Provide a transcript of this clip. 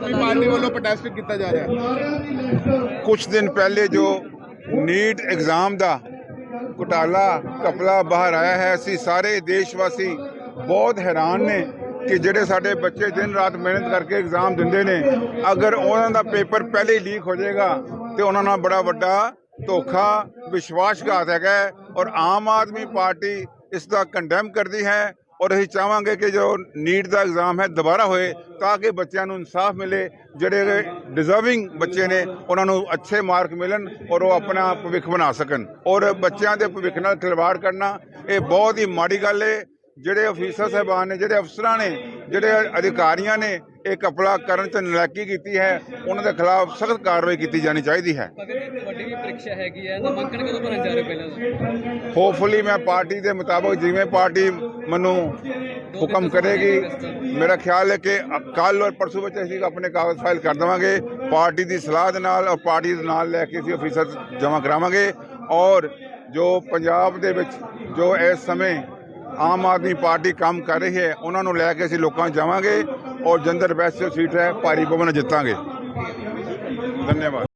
Party ਵੱਲੋਂ protest ਕੀਤਾ ਜਾ ਰਿਹਾ ਹੈ। ਕੁਝ ਦਿਨ ਪਹਿਲੇ ਜੋ ਨੀਟ ਐਗਜ਼ਾਮ ਦਾ ਘੁਟਾਲਾ ਕਪਲਾ ਬਾਹਰ ਆਇਆ ਹੈ, ਅਸੀਂ ਸਾਰੇ ਦੇਸ਼ ਵਾਸੀ ਬਹੁਤ ਹੈਰਾਨ ਨੇ ਕਿ ਜਿਹੜੇ ਸਾਡੇ ਬੱਚੇ ਦਿਨ ਰਾਤ ਮਿਹਨਤ ਕਰਕੇ ਐਗਜ਼ਾਮ ਦਿੰਦੇ ਨੇ, ਅਗਰ ਉਹਨਾਂ ਦਾ ਪੇਪਰ ਪਹਿਲੇ ਹੀ ਲੀਕ ਹੋ ਜਾਏਗਾ ਤੇ ਉਹਨਾਂ ਨਾਲ ਬੜਾ ਵੱਡਾ ਧੋਖਾ, ਵਿਸ਼ਵਾਸਘਾਤ ਹੈਗਾ ਹੈ ਔਰ ਆਮ ਆਦਮੀ ਪਾਰਟੀ ਇਸ ਦਾ ਕੰਡੈਮ ਕਰਦੀ ਹੈ ਔਰ ਅਸੀਂ ਚਾਹਾਂਗੇ ਕਿ ਜੋ ਨੀਟ ਦਾ ਐਗਜ਼ਾਮ ਹੈ ਦੁਬਾਰਾ ਹੋਏ ਤਾਂ ਕਿ ਬੱਚਿਆਂ ਨੂੰ ਇਨਸਾਫ ਮਿਲੇ, ਜਿਹੜੇ ਡਿਜ਼ਰਵਿੰਗ ਬੱਚੇ ਨੇ, ਉਹਨਾਂ ਨੂੰ ਅੱਛੇ ਮਾਰਕ ਮਿਲਣ ਔਰ ਉਹ ਆਪਣਾ ਭਵਿੱਖ ਬਣਾ ਸਕਣ। ਔਰ ਬੱਚਿਆਂ ਦੇ ਭਵਿੱਖ ਨਾਲ ਖਿਲਵਾੜ ਕਰਨਾ, ਇਹ ਬਹੁਤ ਹੀ ਮਾੜੀ ਗੱਲ ਹੈ ਜਿਹੜੇ ਅਫੀਸਰ ਸਾਹਿਬਾਨ ਨੇ, ਜਿਹੜੇ ਅਫਸਰਾਂ ਨੇ, ਜਿਹੜੇ ਅਧਿਕਾਰੀਆਂ ਨੇ, ਇਹ ਕਪੜਾ ਕਰਨ ਚ ਨਲਾਇਕੀ ਕੀਤੀ ਹੈ। ਉਹਨਾਂ ਦੇ ਖਿਲਾਫ ਸਖਤ ਕਾਰਵਾਈ ਕੀਤੀ ਜਾਣੀ ਚਾਹੀਦੀ ਹੈ। ਵੱਡੀ ਵੀ ਪ੍ਰੀਖਿਆ ਹੈਗੀ ਹੈ ਨਾਮਾਂਕਨ ਕਦੋਂ ਭਰਨ ਜਾ ਹੋਪਫੁਲੀ ਮੈਂ ਪਾਰਟੀ ਦੇ ਮੁਤਾਬਕ ਜਿਵੇਂ ਪਾਰਟੀ ਮੈਨੂੰ ਹੁਕਮ ਕਰੇਗੀ, ਮੇਰਾ ਖਿਆਲ ਹੈ ਕਿ ਕੱਲ ਔਰ ਪਰਸੋਂ ਵਿੱਚ ਅਸੀਂ ਆਪਣੇ ਕਾਗਜ਼ ਫਾਈਲ ਕਰ ਦੇਵਾਂਗੇ, ਪਾਰਟੀ ਦੀ ਸਲਾਹ ਦੇ ਨਾਲ ਔਰ ਪਾਰਟੀ ਦੇ ਨਾਲ ਲੈ ਕੇ ਅਸੀਂ ਅਫੀਸਰ ਜਮ੍ਹਾਂ ਕਰਾਵਾਂਗੇ ਔਰ ਜੋ ਪੰਜਾਬ ਦੇ ਵਿੱਚ ਜੋ ਇਸ ਸਮੇਂ ਆਮ ਆਦਮੀ ਪਾਰਟੀ ਕੰਮ ਕਰ ਰਹੀ ਹੈ, ਉਹਨਾਂ ਨੂੰ ਲੈ ਕੇ ਅਸੀਂ ਲੋਕਾਂ ਜਾਵਾਂਗੇ ਔਰ ਜੰਦਰ ਵੈਸਟ ਜੋ ਸੀਟ ਹੈ, ਭਾਰੀ ਭਵਨ ਜਿੱਤਾਂਗੇ। ਧੰਨਵਾਦ।